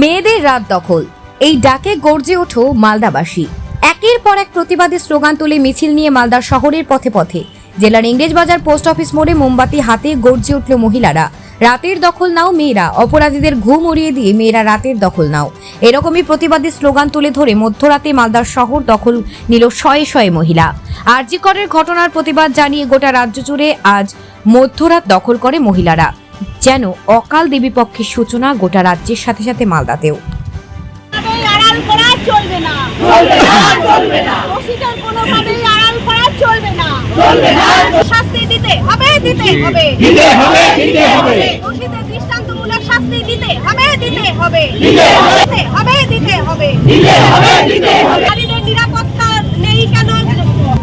মেয়েদের রাত দখল। এই ডাকে গর্জে ওঠো মালদাবাসী। একের পর এক প্রতিবাদী স্লোগান তুলে মিছিল নিয়ে মালদা শহরের পথে পথে। জেলার ইংরেজবাজার পোস্ট অফিস মোড়ে মোমবাতি হাতে গর্জে উঠল মহিলারা। রাতের দখল নাও মেয়েরা অপরাধীদের ঘুম উড়িয়ে দিয়ে মেয়েরা রাতের দখল নাও। এরকমই প্রতিবাদী স্লোগান তুলে ধরে মধ্যরাতে মালদার শহর দখল নিল শয়ে শয়ে মহিলা। আরজিকরের ঘটনার প্রতিবাদ জানিয়ে গোটা রাজ্য জুড়ে আজ মধ্যরাত দখল করে মহিলারা। যেন অকাল দেবী পক্ষের সূচনা গোটা রাজ্যের সাথে সাথে মালদাতেও। চলবে না। চলবে না। দোষীদের কোনোভাবেই আড়াল করা চলবে না। চলবে না। শাস্তি দিতে হবে দিতে হবে। দিতে হবে দিতে হবে। দোষীদের দৃষ্টান্তমূলক শাস্তি দিতে হবে দিতে হবে। দিতে হবে। দিতে হবে দিতে হবে। দিতে হবে দিতে হবে। নারীদের নিরাপত্তা নেই কেন?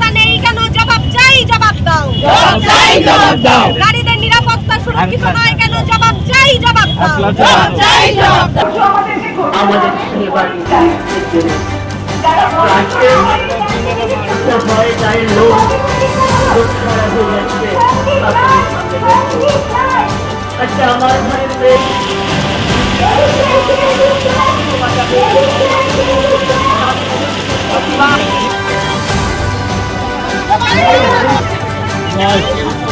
তা নেই কেন? জবাব চাই জবাব দাও। জবাব চাই জবাব দাও। নারীদের নিরাপত্তা সুরক্ষিত নয় কেন? জবাব চাই জবাব দাও। জবাব চাই জবাব দাও। আমাদের সেবার তাই লোক লোক খারাপ হয়ে যাচ্ছে আমার প্রেম বিচার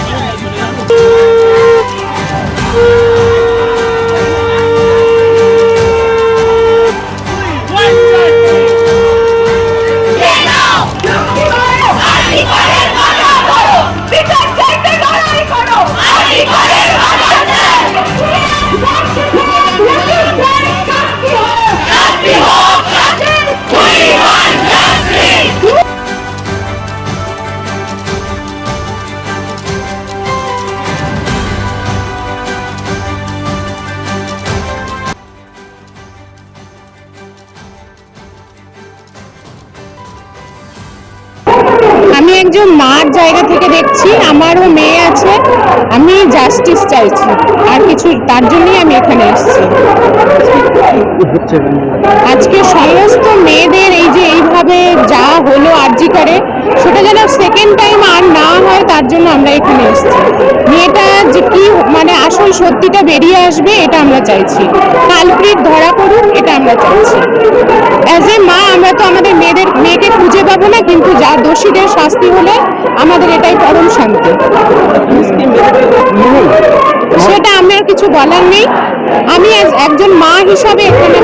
আমি একজন মার জায়গা থেকে দেখছি, আমারও মেয়ে আছে, আমি জাস্টিস চাইছি, আর কিছু, তার জন্যই আমি এখানে এসেছি। আজকে সমস্ত মেয়েদের এই যে এইভাবে যা হলো আর্জি করে, সেটা যেন সেকেন্ড টাইম আর না হয়, তার জন্য আমরা এখানে এসেছি। মেয়েটা যে কি মানে আসল সত্যিটা বেরিয়ে আসবে, এটা আমরা চাইছি। কালপ্রিট ধরা পড়ুক, এটা আমরা যা দোষীদের শাস্তি হলে আমাদের এটাই পরম শান্তি। সেটা আমার কিছু বলার নেই। আমি একজন মা হিসাবে এখানে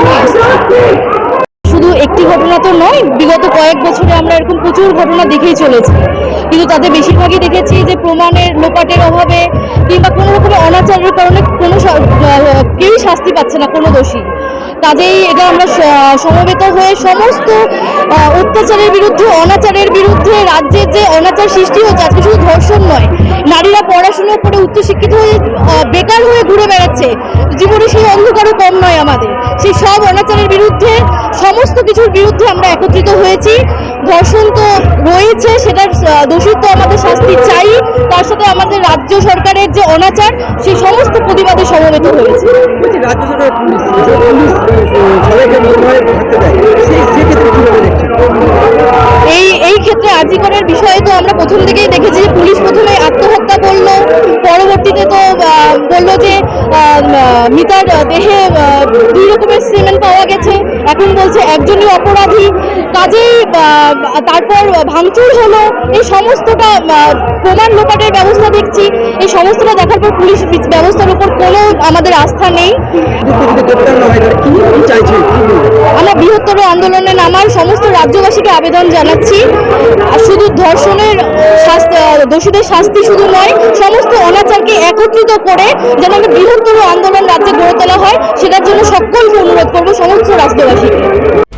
শুধু একটি ঘটনা তো নয়, বিগত কয়েক বছরে আমরা এরকম প্রচুর ঘটনা দেখেই চলেছি। কিন্তু তাতে বেশিরভাগই দেখেছি যে প্রমাণের লোপাটের অভাবে কিংবা কোনো রকমের অনাচারের কারণে কোনো কেউই শাস্তি পাচ্ছে না, কোনো দোষী। কাজেই এটা আমরা সমবেত হয়ে সমস্ত অত্যাচারের বিরুদ্ধে, অনাচারের বিরুদ্ধে রাজ্যের যে অনাচার সৃষ্টি হচ্ছে, আজকে শুধু ধর্ষণ নয়, নারীরা পড়াশুনো করে উচ্চশিক্ষিত হয়ে বেকার হয়ে ঘুরে বেড়াচ্ছে। জীবনে সেই অন্ধকারও কম নয় আমাদের। সেই সব অনাচারের বিরুদ্ধে, সমস্ত কিছুর বিরুদ্ধে আমরা একত্রিত হয়েছি। তো রয়েছে সেটার আহ, দোষিত্ব আমাদের শাস্তি চাই। তার সাথে আমাদের রাজ্য সরকারের যে অনাচার সেই সমস্ত প্রতিবাদে সমবেত হয়েছে। এই এই ক্ষেত্রে আজিকরের বিষয়ে তো আমরা প্রথম থেকেই দেখেছি যে পুলিশ প্রথমে আত্মহত্যা করল পরবর্তীতে তো বলল যে মিতার দেহে দুই রকমের সিমেন্ট পাওয়া গেছে। এখন বলছে একজনই অপরাধী। কাজেই তারপর ভাঙচুর হলো, এই সমস্তটা প্রমাণ লোপাটের ব্যবস্থা দেখছি, এই সমস্তটা দেখার পর পুলিশ ব্যবস্থার উপর কোনো আমাদের আস্থা নেই? আমরা বৃহত্তর আন্দোলনে নামার সমস্ত রাজ্যবাসীকে আবেদন জানাচ্ছি, আর শুধু ধর্ষণের দোষীদের শাস্তি শুধু নয়, সমস্ত অনাচারকে একত্রিত করে যেন একটা বৃহত্তর আন্দোলন রাজ্যে গড়ে তোলা হয়, সেটার জন্য সকলকে অনুরোধ করব, সমস্ত রাজ্যবাসীকে